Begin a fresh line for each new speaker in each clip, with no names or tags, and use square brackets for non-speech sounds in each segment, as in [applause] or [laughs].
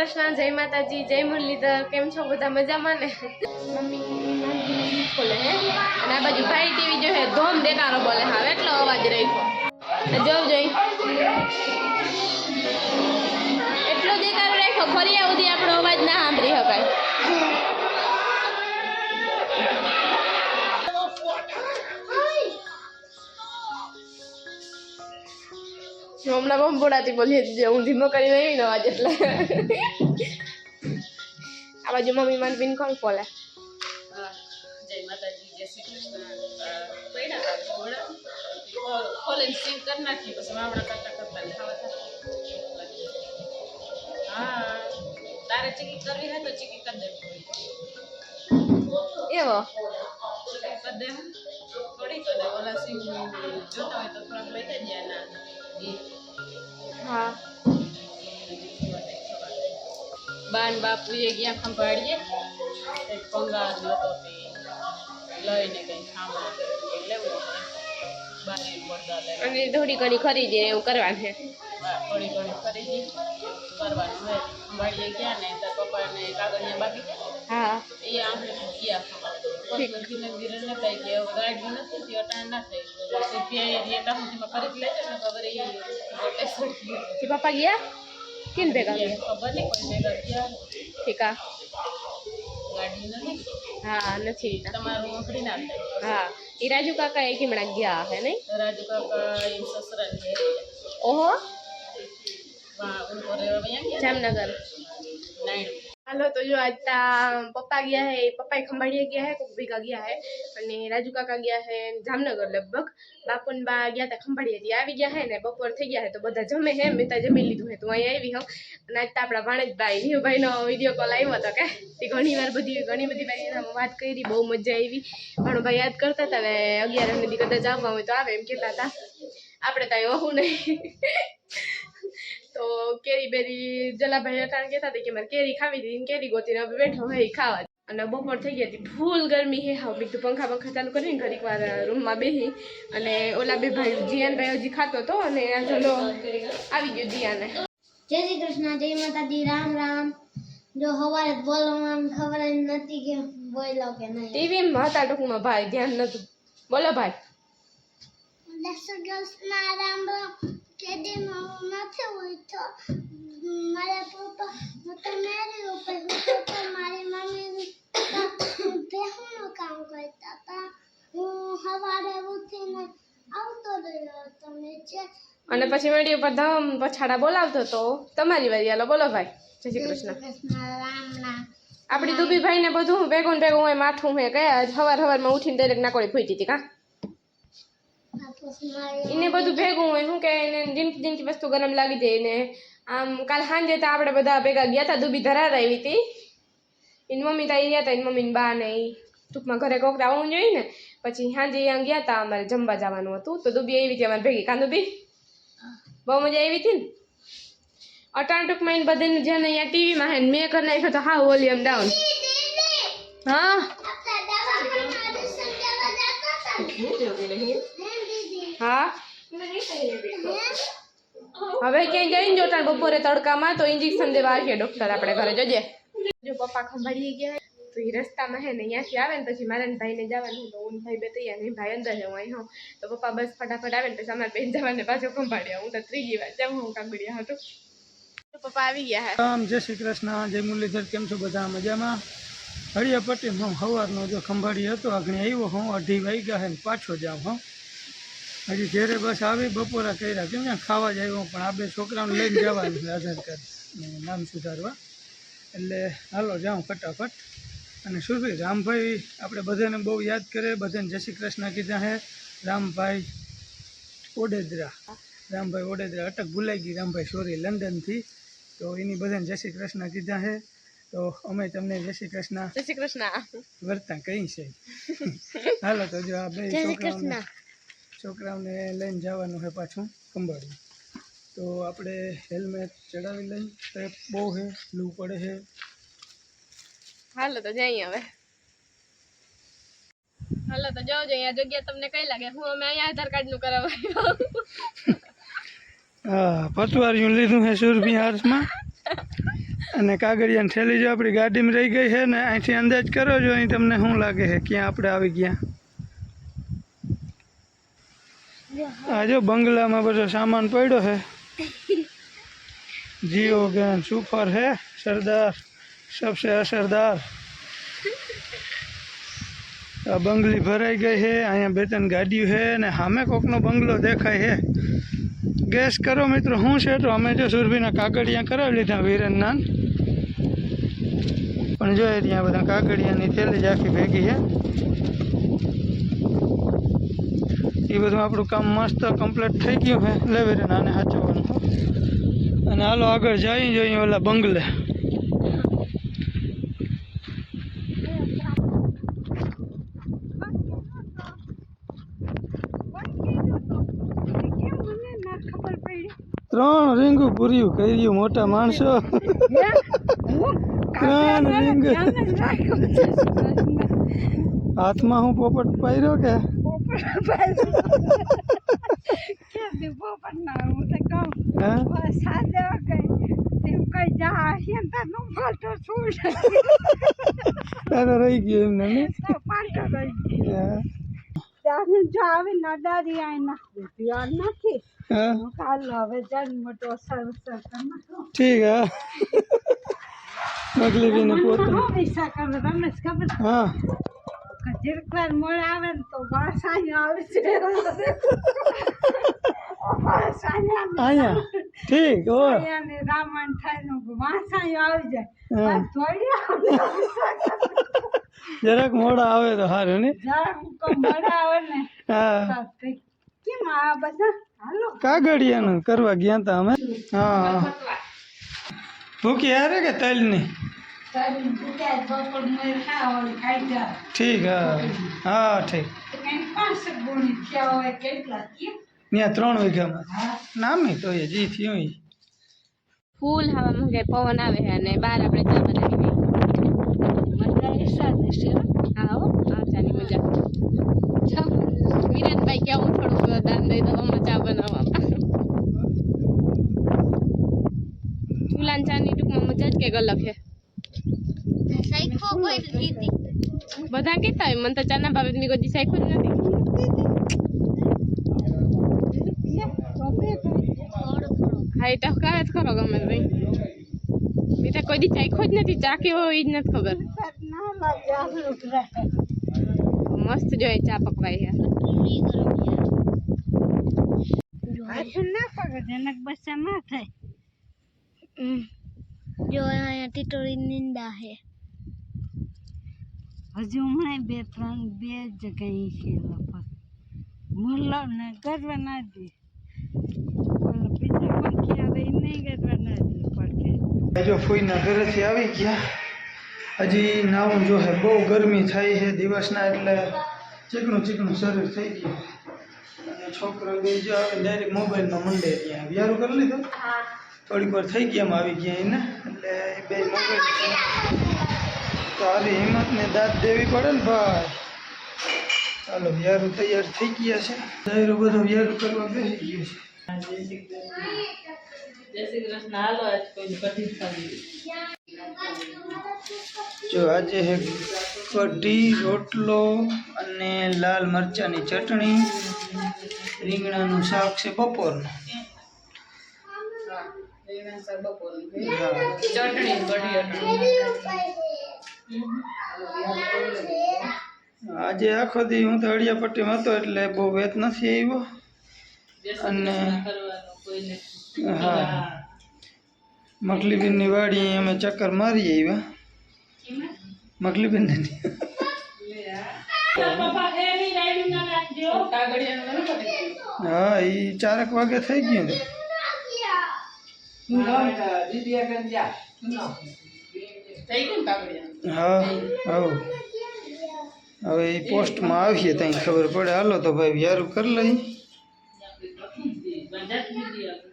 કૃષ્ણ, જય માતાજી, જય મુરલીધર, કેમ છો બધા મજામાં ને? મમ્મી આ બાજુ ભાઈ ટીવી જો હે ધોમ દેકારો બોલે હા એટલો અવાજ રાખ્યો. જોવ જોઈ હું હમણાં બંબોડાથી બોલી હતી જે હું ધીમો કરી એવી ને અવાજ એટલે આ બાજુ મમ્મી મને બિન કોણ
હા, જય માતાજી જય શ્રી કૃષ્ણ. ખોલ- સીલ કરી નાખી પછી વાવડા કરતા કરતા ને ખાવા. હા તારે ચીકી કરવી હોય તો ચીકી કરી દેવી
એવો
થોડી દે ઓલા સિંગ જોતા હોય તો થોડાક લઈ એના એ
હા
બાન બાપુ એ ગયા ખંભાળીએ કંઈક પંગાર નતો તે લઈને કંઈ ખાવા કંઈક લેવું બારી પડદા લઈને
અને થોડી ઘણી ખરીદી એવું કરવાનું છે
બા થોડી ઘણી ખરીદી કરવાનું હોય ખંભાળીએ ગયા ને તાર પપ્પાને કાગળિયા બાકી
હા
એ આમ ગયા
ઠીક.
પછી ધીરે ધીરે ન થાય કે હવે ગાડી નથી તે અટાણ ના થાય રૂપિયા એ એટલા સુધીમાં ખરીદ લેજો ને ખબર એ ગોટે સડી
તે પપ્પા ગયા કેમ ભેગા ગયા
ખબર નહીં કોઈ ભેગા ગયા
ઠીક આ
ગાડી નથી
હા નથી
તમારું આંકડી ના થાય
હા એ રાજુ કાકા એ કેમણા ગયા હે નહીં
રાજુ કાકા એ સસરા છે
ઓહો
વા ઉनको રહેવા અહીંયા ગયા
જામનગર
નાઈડ
હાલો, તો જો આજ તા પપ્પા ગયા હે પપ્પા ખંભાળીએ ગયા હે કોક ભેગા ગયા હે, અને રાજુ કાકા ગયા હે જામનગર લગભગ. બાપુ ને બા ગયા તા ખંભાળીએથી આવી ગયા હે ને, બપોર થઈ ગયા હે, તો બધા જમે હે, મેં ત્યાં જમી લીધું હે, તો અહીંયા આવી હું. અને આજ તો આપણા ભાણેજભાઈ નીયુભાઈનો વીડિયો કોલ આવ્યો હતો કે, તે ઘણી વાર બધી, ઘણી બધી ભાઈ એના વાત કરી, બહુ મજા આવી. ભાણુભાઈ યાદ કરતા હતા ને અગિયાર સુધી કદાચ આવવા હોય તો આવે એમ કહેતા હતા આપણે ત્યાં હોવું નહીં. કેરી બેરી જલાભાઈ અટાણ કહેતા હતા કે મારે કેરી ખાવી હતી કેરી ગોતીને હવે બેઠો હોય ખાવા. અને બપોર થઈ ગઈ હતી. ફૂલ ગરમી હે હા બીજું પંખા પંખા ચાલુ કરીને ઘડીક વાર રૂમમાં બેસી અને ઓલા બે ભાઈ જીયાનભાઈ હજી ખાતો હતો અને આ જલો આવી ગયો જીયાને.
જય શ્રી કૃષ્ણ જય માતાજી રામ રામ. જો હવારે બોલવામાં ખબર જ નથી કે બોલો કે નહીં.
ટીવી હતા ટૂંકમાં ભાઈ ધ્યાન નતું. બોલો ભાઈ.
જય શ્રી કૃષ્ણ રામ રામ. કેદી નથી ઉઠ્યો મારા પપ્પા હું તો મેરી ઉપર ઉઠ્યો તો મારી મમ્મી બેહુનું કામ કરતા હતા હું સવારે ઉઠીને આવતો રહ્યો હતો નીચે
અને પછી મેળી ઉપર ધમ પછાડા બોલાવતો તો તમારી વારી હાલો બોલો ભાઈ જય શ્રી કૃષ્ણ આપણી દુબીભાઈ ને બધું ભેગું ભેગું હોય માઠું હે કયા સવાર સવારમાં ઉઠીને દરેક નાકોળી ફૂટી હતી કા એને બધું ભેગું હોય શું કે એને જીનકી જીનકી વસ્તુ ગરમ લાગી જાય ને. આમ કાલ સાંજે તો આપણે બધા ભેગા ગયા હતા દુબી ધરાર આવી હતી. એની મમ્મી તો અહીંયા હતા એની મમ્મીની બા ને ઈ ટૂંકમાં ઘરે કોક આવવું જોઈએ ને. પછી સાંજે અહીંયા ગયા હતા અમારે જમવા જવાનું હતું. તો દુબી આવી હતી અમારે ભેગી. કાં દુબી બહુ મજા આવી હતી ને? અટાણ ટૂંકમાં એને બધાને જેને અહીંયા ટીવીમાં હે ને મેં કરી નાખ્યો તો હા વોલ્યુમ ડાઉન. હા? હા? હવે ક્યાંય જઈને જોતા બપોરે તડકામાં તો ઇન્જેક્શન દેવા આવશે ડોક્ટર આપણે ઘરે. જોજે. જો પપ્પા ખંભાળી ગયા તો એ રસ્તામાં હે ને અહીંયાથી આવે ને પછી મારા ને ભાઈને જવાનું તો હું ને ભાઈ બે તૈયાર નહીં ભાઈ અંદર જવું અહીં હું. તો પપ્પા બસ ફટાફટ આવે ને પછી અમારે બેન જવાને પાછો ખંભાળ્યા. હું તો ત્રીજી વાર જાઉં હું કાગડિયા હતું તો પપ્પા આવી ગયા હે.
રામ જય શ્રી કૃષ્ણ. જય મુરલીધર કેમ છો બધા? મજામાં? હળિયા પટ્ટી હું સવારનો જો ખંભાળી હતો આગળ આવ્યો હું અઢી વાગ્યા હે ને પાછો જાઉં હું. હજી ઘેરે બસ આવી બપોરા કર્યા. કેમ ને ખાવા જ આવ્યો પણ આ બે છોકરાઓને લઈને જવાનું છે આધાર કાર્ડ. નામ સુધારવા. એટલે હાલો જાઉં ફટાફટ. અને સુરભી રામભાઈ આપણે બધાને બહુ યાદ કરે. બધાને જય શ્રી કૃષ્ણ કીધા હે. રામભાઈ ઓડેદરા. રામભાઈ ઓડેદરા અટક ભૂલાઈ ગઈ. રામભાઈ સોરી લંડનથી. તો એની બધાને જય શ્રી કૃષ્ણ કીધા હે. તો અમે તમને જય શ્રી કૃષ્ણ
જય શ્રી કૃષ્ણ.
વર્તા કહી છે? હાલો તો જો આ બે છોકરાઓને
કૃષ્ણ.
છોકરાઓને લઈને જવાનું છે પાછું કંબાડી તો આપણે હેલ્મેટ ચડાવી લઈ તો બહુ છે લૂ પડે છે
હાલો તો જઈએ હવે. હાલો તો જાઓ જઈએ અહીંયા જગ્યા તમને કઈ લાગે? હું અમે અહીંયા આધાર કાર્ડનું કરાવવા
હા પતવારિયું લીધું છે સુરભી હાર્સમાં અને કાગળિયાની થેલી જો આપણી ગાડીમાં રહી ગઈ છે ને અહીંથી અંદાજ કરો જો અહીં તમને શું લાગે છે ક્યાં આપણે આવી ગયા. આ જો બંગલામાં બધો સામાન પડ્યો છે [laughs] જીઓ ગેન સુપર હે સરદાર. સબસે અસરદાર. આ બંગલી ભરાઈ ગઈ હે અહીંયા બે ત્રણ ગાડીઓ છે અને સામે કોકનો બંગલો દેખાય છે ગેસ કરો મિત્રો શું છે તો અમે જો સુરભીના કાગળિયા કરાવી લીધા વીરેનના પણ જોઈએ ત્યાં બધા કાગળિયાની થેલી જ આખી ભેગી છે એ બધું આપણું કામ મસ્ત કમ્પ્લીટ થઈ ગયું છે. લે નાને સાચવવાનું અને હાલો આગળ જઈ જોઈએ ઓલા બંગલે. ત્રણ રીંગું પૂર્યું કર્યું, મોટા માણસો. ત્રણ રીંગ. હાથમાં હું પોપટ પહેર્યો કે? હે તારે રહી ગયું એમને ને હા.
જો આવી નડારી આઈ નાખી યાર નથી
હા
કાલ હવે જન્મ તો સરસ
ઠીક હા મગલીબીને પોતું
પૈસા કરે રમેશ ખબર
હા
જીરક વાર આવે ને તો વાસાઈ આવે
અહીંયા ઠીક ઓ
ને રાવણ થાય ને વાસાઈ આવી જાય. થોડી
જરાક મોડા આવે તો સારું ને?
આવે ને
હા.
કેમ આ બધા? હાલો.
કાગળિયાનું કરવા ગયા તા અમે. હા. ભૂકી હારે કે તલની? ઠીક હા હા ઠીક. ત્યાં ત્રણ વીઘામાં. નામી તો એ જી થયું
ફૂલ હવા કઈ પવન આવે છે અને બહાર આપણે ચા બનાવી હો ચાની મજા. ચાલ, વિરાટભાઈ કેવું થોડુંક દાન દઈ દો આમાં ચા બનાવવામાં. ચૂલાની ચાની ટૂંકમાં મજા જ કંઈક અલગ છે. બધા કેતા હોય? મને તો ચાના ભાવે મેં કોઈ જ નથી. હા એ તો કહે જ ખરો ગમે ભાઈ. મેં તો કોઈ દી ચાખ્યો જ નથી. ચા કેવો હોય એ જ નથી ખબર. મસ્ત જોઈએ ચા પકવાય છે.
હાથું ના પકડે જનક બસ ના થાય.
જો અહીંયા ટીટોળી નિંદા હે
હજુ હમણાં બે ત્રણ બે જગ્યાએ છે લગભગ મુલ્લો ને કરવા ના દે ઓલો બીજા પંખી આવે એ નહીં કરવા ના દે પડકે
જો ફૂઈના ઘરેથી આવી ગયા હજી નાવું જો હે બહુ ગરમી થાય છે દિવસના એટલે ચીકણું ચીકણું શરીર થઈ ગયું અને છોકરો બે જો આવે ડાયરેક્ટ મોબાઈલમાં મંડે ત્યાં વ્યારું કરી લીધું થોડીક વાર થઈ ગયા આવી ગયા એને. એટલે એ બે તો આવી હિંમતને દાંત દેવી પડે ને ભાઈ. ચાલો વ્યારું તૈયાર થઈ ગયા છે. દાયરો બધો વ્યારું કરવા બેસી ગયો છે. જો આજે હે કઢી રોટલો અને લાલ મરચાંની ચટણી. રીંગણાનું શાક છે બપોરનું.
રીંગણા શાક બપોરનું છે.
હા.
ચટણી કઢી અટણી
આજે આખો દી હું તો અડિયાપટ્ટીમાં હતો એટલે બહુ વેત નથી આવ્યો
જય શ્રી
અને
કૃષ્ણ કરવાનું કોઈને
હા મખલીબેનની વાડી અમે ચક્કર મારી આવ્યા મખલીબેન
કાગળિયાનું ઘણું બધું થયું.
હા એ ચારક વાગે થઈ ગયું છે
થઈ ગયું ને કાગળિયાનું
હા હા. હવે એ પોસ્ટમાં આવીએ ત્યાં ખબર પડે. હાલો તો ભાઈ વ્યારું કરી લઈ.
બંધાત દીધી આપણે.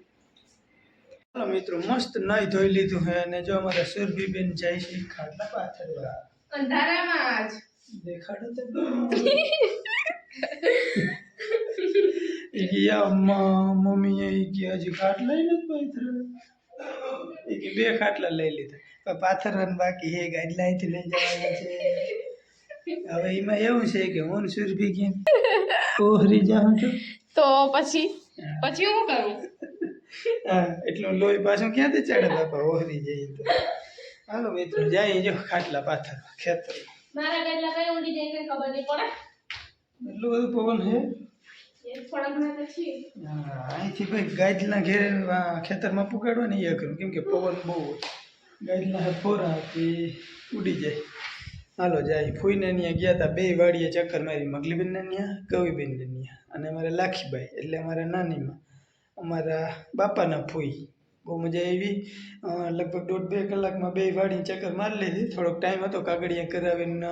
ચાલો મિત્રો મસ્ત નાઈ ધોઈ લીધું છે અને જો અમારા સુરભીબેન જાય છે ખાટલા પાછળ
અંધારામાં જ
દેખાડો તો. [laughs] એ ગયા મમ્મી એ ગયા હજી ખાટલા નથી પાથર્યા એ કે બે ખાટલા લઈ લીધા. પાથર પાથરવાનું બાકી હે ગાડી અહીંથી લઈ જવાના છે. હવે એમાં એવું છે કે હું સુરભી કેમ ઓહરી જાઉં છું.
તો પછી? પછી હું કરું?
હા એટલું લોહી પાછું ક્યાંથી ચડે બાપા ઓહરી જઈએ તો? હાલો મિત્રો જાય જો ખાટલા પાથર ખેતર
મારા ગાડલા કઈ ઊંડી જાય ખબર નહીં પડે.
એટલું બધું પવન હા, અહીંથી ભાઈ ગાજના ઘેરે ખેતરમાં પુગાડવા ને એ કરું કેમ પવન બહુ ગાજના ફોરા તે ઉડી જાય. હાલો, જાય ફૂઈને ત્યાં ગયા હતા બે વાડીએ ચક્કર મારી. મગલીબેનને ત્યાં કવિબેનને ત્યાં અને અમારે લાખીબાઈ, એટલે અમારા નાનીમાં. અમારા બાપાના ફૂઈ. બહુ મજા આવી. લગભગ દોઢ બે કલાકમાં બે વાડી ચક્કર મારી લીધી. થોડોક ટાઈમ હતો કાગળિયા કરાવીને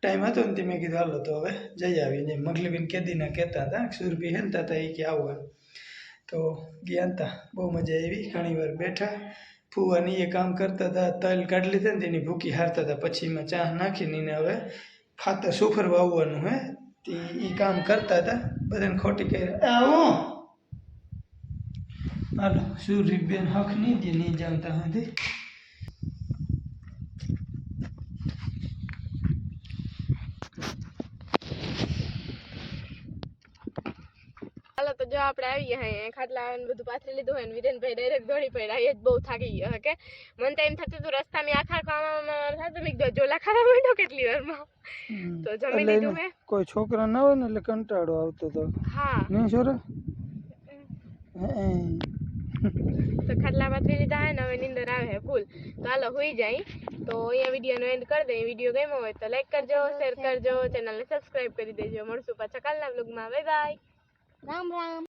ટાઈમ હતો ને તે મેં કીધું, હાલો તો હવે જઈ આવીને. મગલીબેન કેદીના કહેતા હતા સુરભી હેનતા હતા એ કે આવું એમ. તો ગયા હતા બહુ મજા આવી. ઘણી વાર બેઠા. ફૂવાની એ કામ કરતા હતા, તલ કાઢી લીધા ને તેની ભૂકી હારતા હતા. પછી એમાં ચા નાખીને એને હવે ખાતર સુફર વાવવાનું હે. તે એ કામ કરતા હતા. બધાને ખોટી કહી આવો. હાલો સુરભીબેન હક નહીં દે નહીં જાણતા હતી
હાલો તો જો આપણે આવી ગયા હે ખાટલા ને બધું પાથરી લીધું હોય ને વિરેનભાઈ ડાયરેક્ટ દોડી પડ્યા. એ જ બહુ થાકી ગયો હે કે મને તો એમ થતું હતું રસ્તામાં આખા ખાવામાં થતું મેં કીધું જોલા ખાવા માંડ્યો કેટલી વારમાં. તો જમી
એટલે
લીધું
એને
હે
કોઈ છોકરા ના હોય ને એટલે કંટાળો આવતો હતો
હા.
નહીં છોરા? હે.
તો ખાટલા પાથરી લીધા હે ને હવે નીંદર આવે ફૂલ. તો હાલો હોઈ જાય. તો અહીંયા વિડીયોનો એન્ડ કરી દઈએ. વીડિયો ગમ્યો હોય તો લાઈક કરજો શેર કરજો ચેનલને સબસ્ક્રાઈબ કરી દેજો. મળશું પાછા કાલના બ્લોગમાં બાય બાય
રામ રામ.